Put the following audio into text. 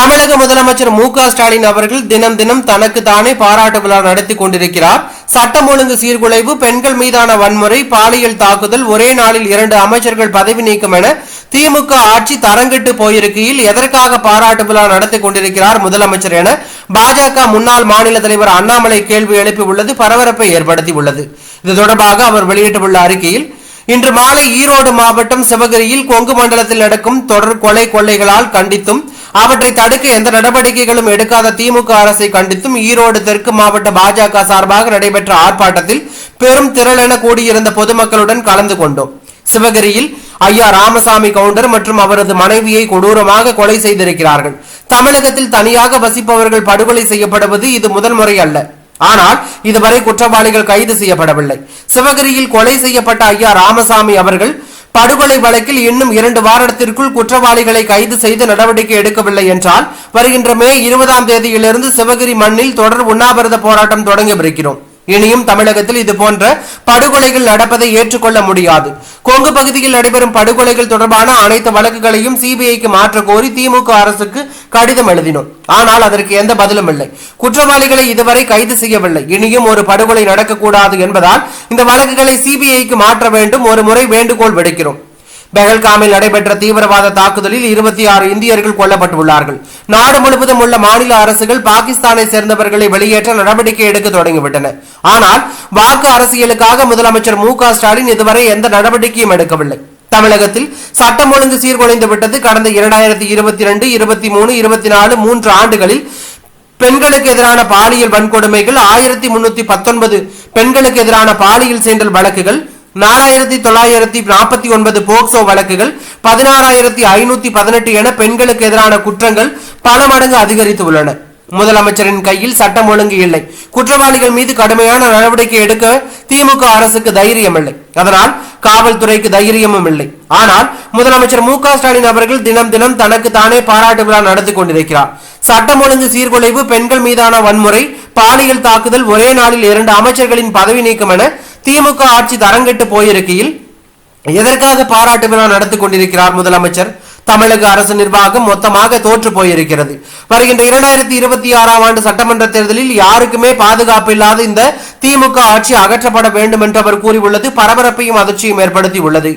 தமிழக முதலமைச்சர் மு ஸ்டாலின் அவர்கள் தினம் தினம் தனக்கு தானே பாராட்டு விழா நடத்தி கொண்டிருக்கிறார். சட்டம் ஒழுங்கு சீர்குலைவு பெண்கள் மீதான வன்முறை பாலியல் தாக்குதல் ஒரே நாளில் இரண்டு அமைச்சர்கள் பதவி நீக்கம் என திமுக ஆட்சி தரங்கிட்டு போயிருக்கையில் எதற்காக பாராட்டு விழா நடத்தி கொண்டிருக்கிறார் முதலமைச்சர் என பாஜக முன்னாள் மாநில தலைவர் அண்ணாமலை கேள்வி எழுப்பியுள்ளது பரபரப்பை ஏற்படுத்தியுள்ளது இது தொடர்பாக அவர் வெளியிட்டுள்ள அறிக்கையில் இன்று மாலை ஈரோடு மாவட்டம் சிவகிரியில் கொங்கு மண்டலத்தில் நடக்கும் தொடர் கொலை கொள்ளைகளால் கண்டித்தும் அவற்றை தடுக்க எந்த நடவடிக்கைகளும் எடுக்காத திமுக அரசை கண்டித்தும் ஈரோடு தெற்கு மாவட்ட பாஜக சார்பாக நடைபெற்ற ஆர்ப்பாட்டத்தில் பெரும் திரளென கூடியிருந்த பொதுமக்களுடன் கலந்து கொண்டோம். சிவகிரியில் ஐயா ராமசாமி கவுண்டர் மற்றும் அவரது மனைவியை கொடூரமாக கொலை செய்திருக்கிறார்கள். தமிழகத்தில் தனியாக வசிப்பவர்கள் படுகொலை செய்யப்படுவது இது முதல் முறை அல்ல. ஆனால் இதுவரை குற்றவாளிகள் கைது செய்யப்படவில்லை. சிவகிரியில் கொலை செய்யப்பட்ட ஐயா ராமசாமி அவர்கள் படுகொலை வழக்கில் இன்னும் இரண்டு வாரத்திற்குள் குற்றவாளிகளை கைது செய்து நடவடிக்கை எடுக்கவில்லை என்றால் வருகின்ற மே இருபதாம் தேதியிலிருந்து சிவகிரி மண்ணில் தொடர் உண்ணாவிரத போராட்டம் தொடங்கவிருக்கிறோம் இனியும் தமிழகத்தில் இது போன்ற படுகொலைகள் நடப்பதை ஏற்றுக்கொள்ள முடியாது. கொங்கு பகுதியில் நடைபெறும் படுகொலைகள் தொடர்பான அனைத்து வழக்குகளையும் சிபிஐக்கு மாற்ற கோரி திமுக அரசுக்கு கடிதம் எழுதினோம். ஆனால் அதற்கு எந்த பதிலும் இல்லை. குற்றவாளிகளை இதுவரை கைது செய்யவில்லை. இனியும் ஒரு படுகொலை நடக்கக்கூடாது என்பதால் இந்த வழக்குகளை சிபிஐக்கு மாற்ற வேண்டும். ஒரு முறை வேண்டுகோள் விடுக்கிறோம். பெஹல்காமில் நடைபெற்ற தீவிரவாத தாக்குதலில் இருபத்தி ஆறு இந்தியர்கள் கொல்லப்பட்டுள்ளார்கள். நாடு முழுவதும் உள்ள மாநில அரசுகள் பாகிஸ்தானை சேர்ந்தவர்களை வெளியேற்ற நடவடிக்கை எடுக்க தொடங்கிவிட்டன. ஆனால் வாக்கு அரசியலுக்காக முதலமைச்சர் மு க ஸ்டாலின் இதுவரை எந்த நடவடிக்கையும் எடுக்கவில்லை. தமிழகத்தில் சட்டம் ஒழுங்கு சீர்குலைந்து விட்டது. கடந்த இரண்டாயிரத்தி இருபத்தி ரெண்டு இருபத்தி மூணு இருபத்தி நாலு மூன்று ஆண்டுகளில் பெண்களுக்கு எதிரான பாலியல் வன்கொடுமைகள் ஆயிரத்தி முன்னூத்தி பத்தொன்பது பெண்களுக்கு எதிரான பாலியல் சேண்டல் வழக்குகள் நாலாயிரத்தி தொள்ளாயிரத்தி நாற்பத்தி ஒன்பது போக்சோ வழக்குகள் பதினாறாயிரத்தி ஐநூத்தி பதினெட்டு என பெண்களுக்கு எதிரான குற்றங்கள் பல மடங்கு அதிகரித்து உள்ளன. முதலமைச்சரின் கையில் சட்டம் ஒழுங்கு இல்லை. குற்றவாளிகள் மீது கடுமையான நடவடிக்கை எடுக்க திமுக அரசுக்கு தைரியம் இல்லை. அதனால் காவல்துறைக்கு தைரியமும் இல்லை. ஆனால் முதலமைச்சர் மு ஸ்டாலின் அவர்கள் தினம் தினம் தனக்கு தானே பாராட்டு விழா நடத்தி கொண்டிருக்கிறார். சட்டம் ஒழுங்கு சீர்குலைவு பெண்கள் மீதான வன்முறை பாலியல் தாக்குதல் ஒரே நாளில் இரண்டு அமைச்சர்களின் பதவி நீக்கம் என திமுக ஆட்சி தரங்கெட்டு போயிருக்கையில் எதற்காக பாராட்டு விழா நடத்தி கொண்டிருக்கிறார் முதலமைச்சர்? தமிழக அரசு நிர்வாகம் மொத்தமாக தோற்று போயிருக்கிறது. வருகின்ற இரண்டாயிரத்தி இருபத்தி ஆறாம் ஆண்டு சட்டமன்ற தேர்தலில் யாருக்குமே பாதுகாப்பு இல்லாத இந்த திமுக ஆட்சி அகற்றப்பட வேண்டும் என்று அவர் கூறியுள்ளது. பரபரப்பையும் அதிர்ச்சியும் ஏற்படுத்தி உள்ளது